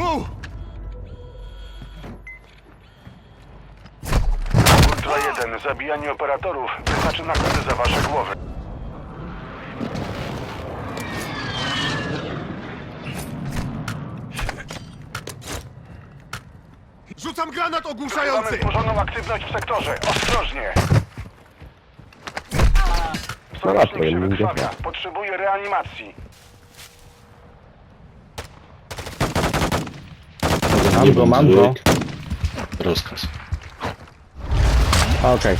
Wow! Ultra 1, zabijanie operatorów wyznaczy nagrody za wasze głowy. Rzucam granat Mamy ogłuszający! wzmożoną aktywność w sektorze. Ostrożnie. No Sojusznik się wykrwawia. Potrzebuje reanimacji. Mam go, mam go. Rozkaz. Okej.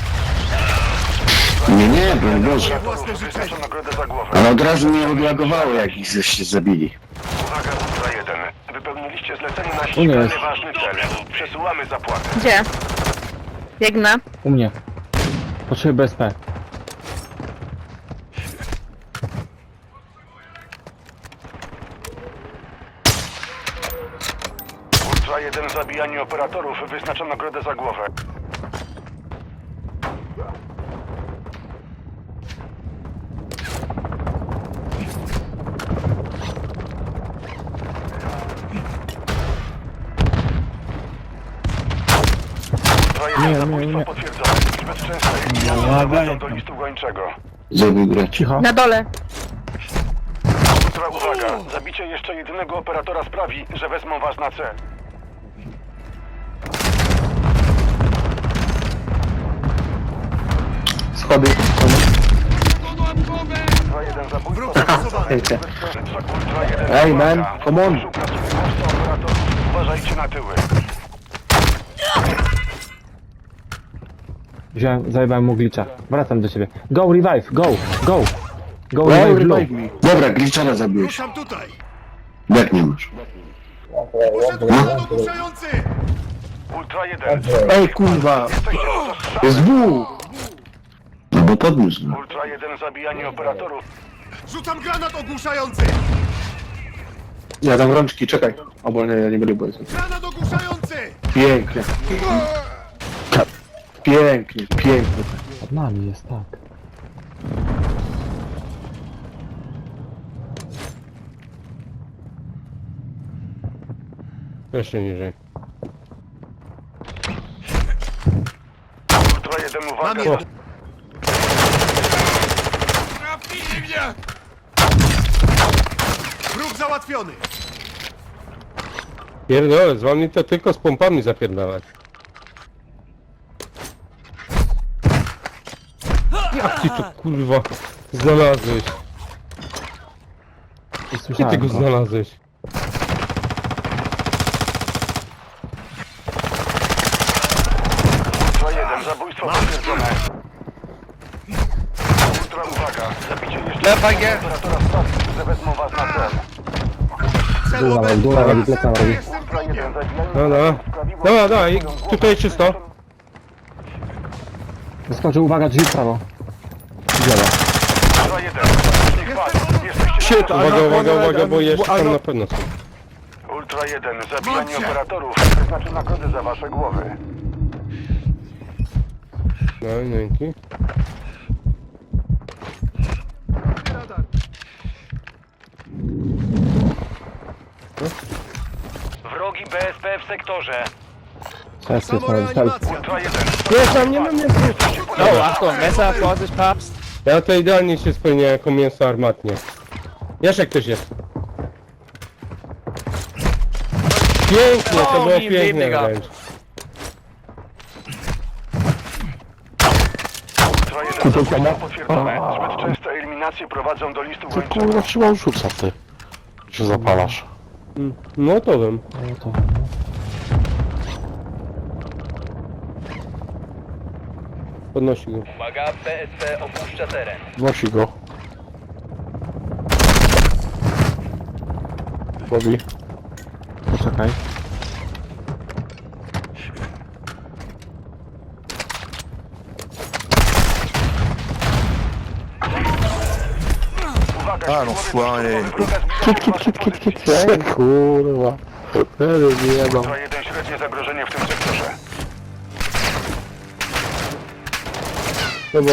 Nie, nie, broń Boże. Własne życzenie. Wyznacza nagrodę za głowę. Ale od razu mnie odreagowało, jak ich żeście zabili. Uwaga, Ultra 1. Wypełniliście zlecenie na ścigany ważny cel. Przesuwamy zapłatę. Gdzie? Biegnę. U mnie. Potrzebuję BSP. Ultra 1, zabijanie operatorów wyznacza nagrodę za głowę. Ultra 1, Nie, nie, zabójstwo nie. potwierdzone. Do listu gończego. Zabił. Cicho. Na dole. Ultra, uwaga. Zabicie jeszcze jedynego operatora sprawi, że wezmą was na cel. Schody. Ultra 1, zabójstwo Wróg zastosowane. Ultra 1, Hey, uwaga. man, come on. Uważajcie na tyły. Wziąłem, zajebałem mu glitcha. Wracam do ciebie. Go, revive, go, go. Go, revive, low. Dobra, Gliczara zabiłeś. Ruszam tutaj! Jak nie masz? Poszedł ogłuszający! Ultra 1. Ej, kurwa! Jesteście. Jest dwóch! No bo podniósł go. Ultra 1, zabijanie operatorów. Rzucam granat ogłuszający! Ja dam rączki, czekaj. Albo nie, ja nie będę boję. Granat ogłuszający! Pięknie. Pięknie, pięknie. Pod nami jest, tak. Jeszcze niżej. Ultra 1, Mam uwaga. Mnie! Wróg załatwiony! Pierdolę, z wami to tylko z pompami zapierdalać. Jak ty to kurwa znalazłeś? Gdzie ty słyszałem go go. znalazłeś? Ultra 1, zabójstwo potwierdzone. Ultra, uwaga. Zabicie jeszcze jedynego operatora sprawi, że wezmą was na cel. Dula robi, pleca robi. Jestem w Ultra linie! 1, zabijanie No, no. Dobra, dobra, i tutaj czysto. Wyskoczył, uwaga, drzwi w prawo. Działa. Ultra 1, niech was. Jesteście Shit, uwaga, uwaga, uwaga, bo jeszcze tam na pewno są. Ultra 1, zabijanie operatorów wyznaczy nagrody za wasze głowy. No, dzięki. Wrogi BSP w sektorze. Teraz jest na. Samoreanimacja! Ultra 1, Nie, tam nie, no nie, nie. Oh, Achtung, Messer, Vorsicht, Papst. Ja to idealnie się spełniłem jako mięso armatnie. Jaszek też jest. Pięknie, to było pięknie wręcz. Ultra 1, zabójstwo potwierdzone. Zbyt częste eliminacje prowadzą do listu gończego. siła rzuca ty. Się zapalasz. No to wiem. No to... Podnosi go. Uwaga, PSP opuszcza teren. Nosi go. Robi. Poczekaj. A, no, fajnie. wroga zbliżył się do waszej pozycji. Kurwa. Nie mam. Ultra 1, średnie zagrożenie w tym sektorze. No bo.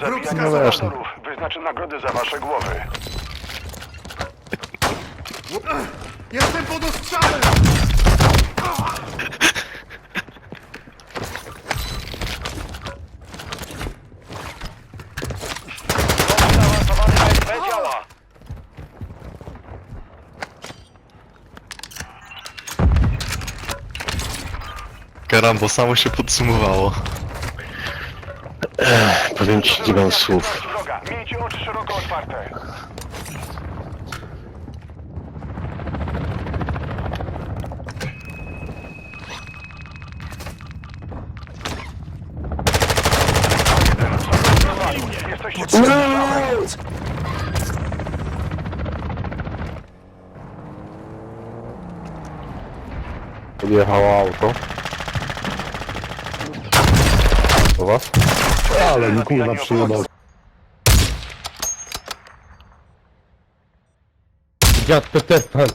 zabijanie skazany. operatorów wyznaczy nagrody za wasze głowy. Jestem pod ostrzałem! Zaawansowany BSP działa. Karambo, samo się podsumowało. powiem ci, nie mam słów. Droga, miejcie oczy szeroko otwarte. Jesteście Podjechało auto. Do was? Ale mi kurwa przyjebał. Dziad Peter Pan.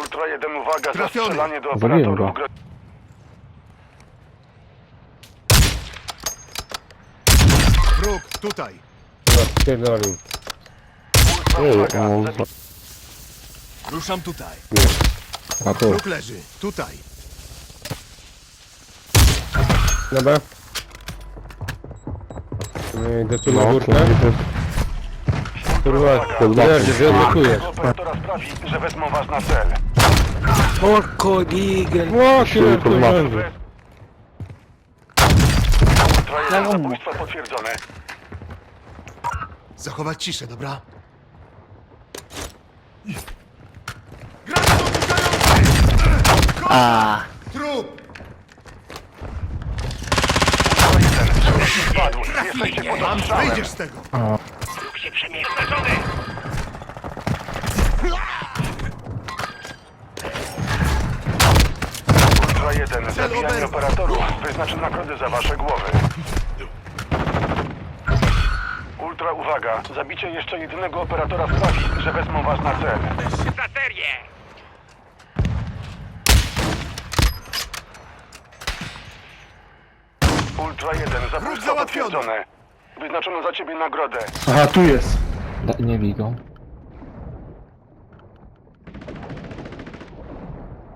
Ultra 1, uwaga, Trafiony. zastrzelanie do Zabiłem operatorów. go. Wróg, tutaj. Pierdolił. Zabi- Ruszam tutaj. A tu. Wróg leży. Tutaj. Dobra. No, Idę tu na No, górkę. tu Kurwa, leży, wyodlokujesz. operatora sprawi, że wezmą was na cel. O, killer tu leży. Ultra 1, zabójstwo potwierdzone. Zachować ciszę, dobra? Granat opuszczający! A. Trup! Ultra 1, sojusznik spadł. Jesteście pod ostrzałem. wyjdziesz z tego. Ultra 1, zabijanie operatorów wyznaczy nagrody za wasze głowy. Ultra, uwaga, zabicie jeszcze jedynego operatora sprawi, że wezmą was na cel. Ultra 1, zabójstwo załatwiony. potwierdzone. Wyznaczono za ciebie nagrodę. Aha, tu jest. Da, nie bij go.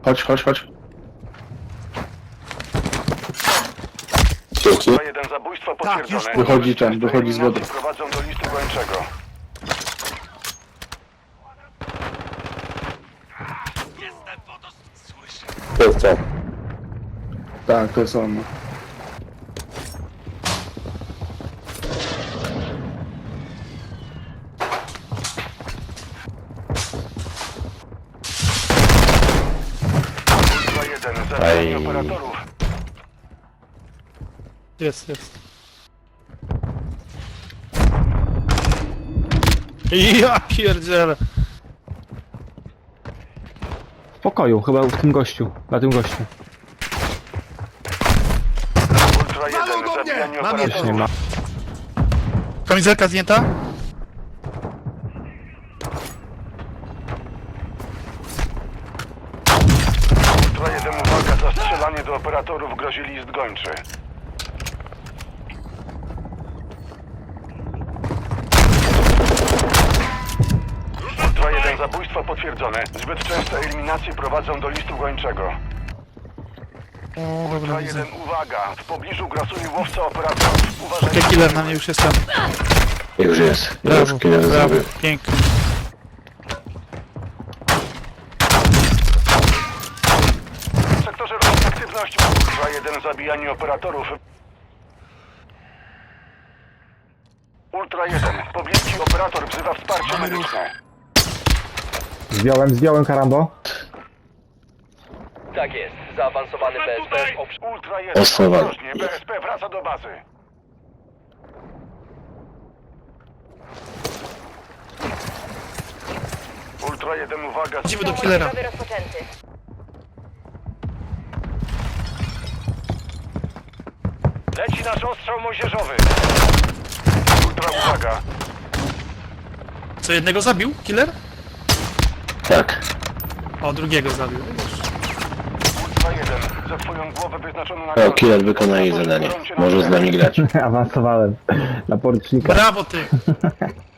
Chodź, chodź, chodź. Ultra 1, zabójstwo potwierdzone. już wychodzi ten, wychodzi z wody. Prowadzą do listu gończego. To jest co? Tak, to jest on. Ultra 1, zabijanie operatorów. Jest, jest. Ja pierdzielę. W pokoju, chyba w tym gościu. Na tym gościu. Ultra 1, Walą do mnie! zabijanie Mam nie operatorów. ma. Kamizelka zdjęta? Ultra 1, uwaga, za strzelanie do operatorów grozi list gończy. Ultra 1, zabójstwo potwierdzone. Zbyt częste eliminacje prowadzą do listu gończego. Ultra 1, uwaga, w pobliżu grasuje łowca operatorów. Uważajcie. killer na mnie już jestem. Już jest. Brawo, brawo, pięknie. W sektorze aktywność. Ultra 1, zabijanie operatorów. Ultra 1, pobliski operator wzywa wsparcie medyczne. Zdjąłem, zdjąłem karambo. Tak jest. Zaawansowany BSP w obszarze. Ultra 1, Ostrowa. ostrożnie, BSP wraca do bazy. Ultra 1, uwaga. Idziemy do killera. Leci nasz ostrzał młodzieżowy. Ultra, uwaga. Co, jednego zabił? Killer? Tak. O, drugiego zabił. Ultra 1, za twoją głowę wyznaczono na O, killer wykona jej zadanie. Może z nami grać. Awansowałem na porucznika. Brawo ty!